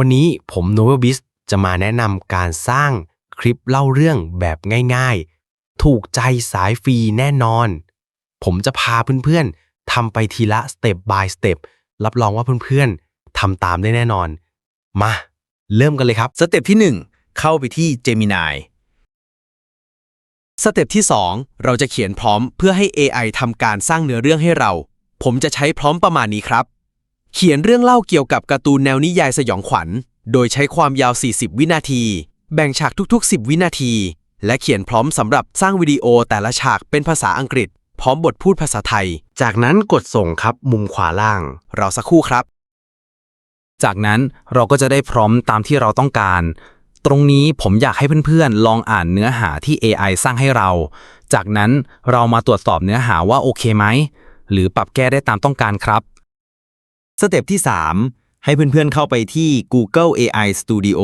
วันนี้ผม n o v e l b i z จะมาแนะนำการสร้างคลิปเล่าเรื่องแบบง่ายๆ ถูกใจสายฟรีแน่นอน ผมจะพาเพื่อนๆทำไปทีละสเต็ป by สเต็ปรับรองว่าเพื่อนๆทำตามได้แน่นอน มา เริ่มกันเลยครับ สเต็ปที่ 1 เข้าไปที่ Gemini สเต็ปที่ 2 เราจะเขียนพร้อมเพื่อให้ AI ทำการสร้างเนื้อเรื่องให้เรา ผมจะใช้พร้อมประมาณนี้ครับ เขียนเรื่องเล่าเกี่ยวกับการ์ตูนแนวนิยายสยองขวัญ โดยใช้ความยาว 40 วินาที แบ่งฉากทุกๆ 10 วินาที และเขียนพร้อมสำหรับสร้างวิดีโอแต่ละฉากเป็นภาษาอังกฤษ พร้อมบทพูดภาษาไทย จากนั้นกดส่งครับมุมขวาล่างรอสักครู่ครับ จากนั้นเราก็จะได้พร้อมตามที่เราต้องการ ตรงนี้ผมอยากให้เพื่อนๆ ลองอ่านเนื้อหาที่ AI สร้างให้เรา จากนั้นเรามาตรวจสอบเนื้อหาว่าโอเคไหมหรือปรับแก้ได้ตามต้องการครับ สเต็ปที่ 3 ให้เพื่อนๆเข้าไปที่ Google AI Studio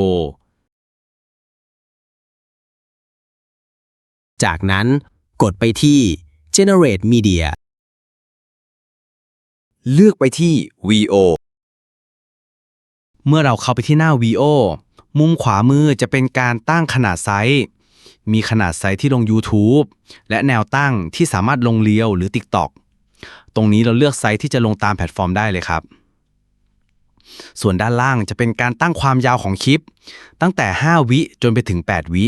จากนั้นกดไปที่ generate media เลือกไปที่ VO เมื่อเราเข้าไปที่หน้า VO มุมขวามือจะเป็นการตั้งขนาดไซส์ มีขนาดไซส์ที่ลง YouTube และแนวตั้งที่สามารถลงเรียวหรือ TikTok ตรงนี้เราเลือกไซส์ที่จะลงตามแพลตฟอร์มได้เลยครับ ส่วนด้านล่างจะเป็นการตั้งความยาวของคลิป ตั้งแต่ 5 วิจนไปถึง 8 วิ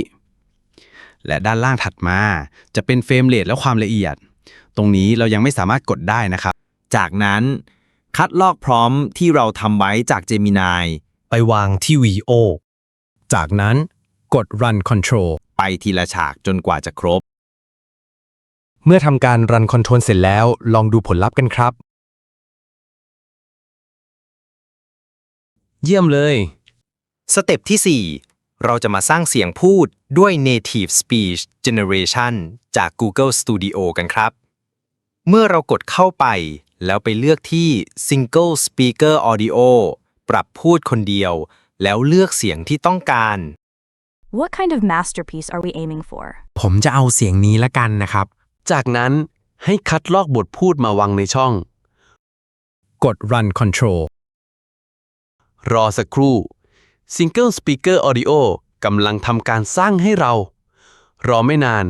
และด้านล่างถัดมา จะเป็นเฟรมเรทและความละเอียด ตรงนี้เรายังไม่สามารถกดได้นะครับ จากนั้นคัดลอกพร้อมที่เราทำไว้จาก Gemini ไปวางที่ VO จากนั้นกด Run Control ไปทีละฉากจนกว่าจะครบ เมื่อทำการ Run Control เสร็จแล้ว ลองดูผลลัพธ์กันครับ เยี่ยมเลย สเต็ปที่ 4 เราจะมาสร้างเสียงพูดด้วย Native Speech Generation จาก Google Studio กันครับ เมื่อเรากดเข้าไป แล้วไปเลือกที่ Single Speaker Audio ปรับพูดคนเดียว แล้วเลือกเสียงที่ต้องการ What kind of masterpiece are we aiming for? ผมจะเอาเสียงนี้ละกันนะครับ จากนั้นให้คัดลอกบทพูดมาวางในช่อง กด Run Control รอสักครู่ Single Speaker Audio กำลังทำการสร้างให้เรา รอไม่นาน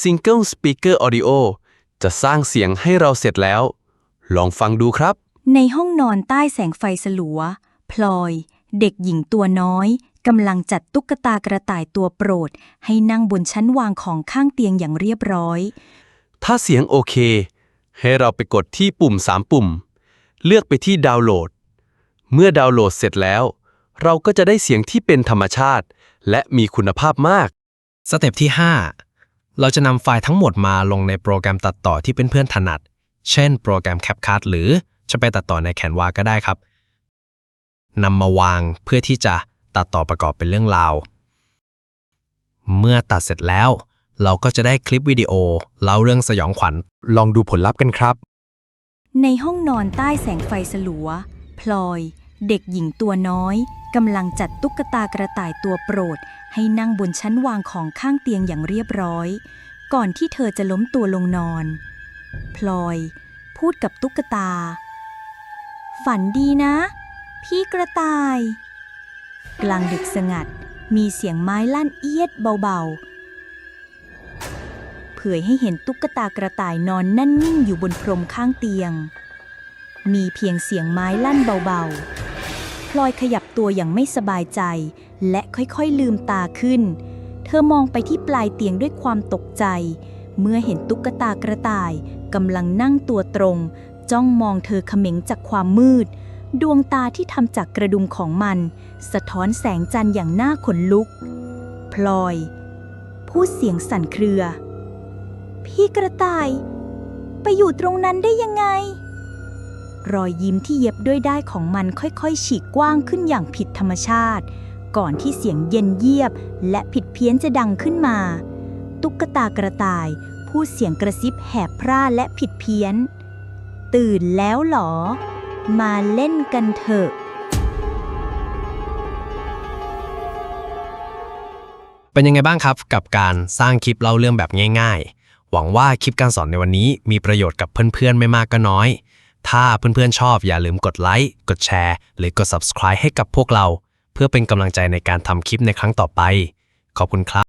Single Speaker Audio จะสร้างเสียงให้เราเสร็จแล้ว ลองฟังดูครับ ในห้องนอนใต้แสงไฟสลัว พลอย เด็กหญิงตัวน้อยกำลังจัดตุ๊กตากระต่ายตัวโปรด ให้นั่งบนชั้นวางของข้างเตียงอย่างเรียบร้อย ถ้าเสียงโอเค ให้เราไปกดที่ปุ่ม 3 ปุ่ม เลือกไปที่ดาวน์โหลด เมื่อดาวน์โหลดเสร็จแล้ว เราก็จะได้เสียงที่เป็นธรรมชาติ และมีคุณภาพมาก สเต็ปที่ 5 เราจะนำไฟล์ทั้งหมดมาลงในโปรแกรมตัดต่อที่เพื่อนๆถนัด เช่น โปรแกรม CapCut หรือจะไปตัดต่อใน Canva ก็ได้ครับนำมาวางเพื่อที่จะตัดต่อประกอบเป็นเรื่องราว เมื่อตัดเสร็จแล้ว เราก็จะได้คลิปวิดีโอเล่าเรื่องสยองขวัญ ลองดูผลลัพธ์กันครับ ในห้องนอนใต้แสงไฟสลัว พลอย เด็กหญิงตัวน้อยกำลังจัดตุ๊กตากระต่ายตัวโปรด ให้นั่งบนชั้นวางของข้างเตียงอย่างเรียบร้อย ก่อนที่เธอจะล้มตัวลงนอน พลอย พูดกับตุ๊กตา ฝันดีนะ พี่กระต่าย กลางดึกสงัด มีเสียงไม้ลั่นเอียดเบาๆ เผยให้เห็นตุ๊กตากระต่ายนอนนั่นนิ่งอยู่บนพรมข้างเตียง มีเพียงเสียงไม้ลั่นเบาๆ พลอยขยับตัวอย่างไม่สบายใจ และค่อยๆลืมตาขึ้น เธอมองไปที่ปลายเตียงด้วยความตกใจ เมื่อเห็นตุ๊กตากระต่ายกำลังนั่งตัวตรง จ้องมองเธอเขม็งจากความมืด ดวงตาที่ทำจากกระดุมของมัน สะท้อนแสงจันทร์อย่างน่าขนลุก พลอย พูดเสียงสั่นเครือ พี่กระต่าย ไปอยู่ตรงนั้นได้ยังไง รอยยิ้มที่เย็บด้วยได้ายของมันค่อยๆ ฉีกกว้างขึ้นอย่างผิดธรรมชาติ ก่อนที่เสียงเย็นเยียบ และผิดเพี้ยนจะดังขึ้นมา ตุ๊กตากระต่าย พูดเสียงกระซิบแหบพร่าและผิดเพี้ยน ตื่นแล้วหรอ มาเล่นกันเถอะ เป็นยังไงบ้างครับ กับการสร้างคลิปเล่าเรื่องแบบง่าย ๆ หวังว่าคลิปการสอนในวันนี้มีประโยชน์กับเพื่อนๆไม่มากก็น้อย ถ้าเพื่อนๆชอบอย่าลืมกดไลค์กดแชร์ หรือกด subscribe ให้กับพวกเรา เพื่อเป็นกำลังใจในการทำคลิปในครั้งต่อไป ขอบคุณครับ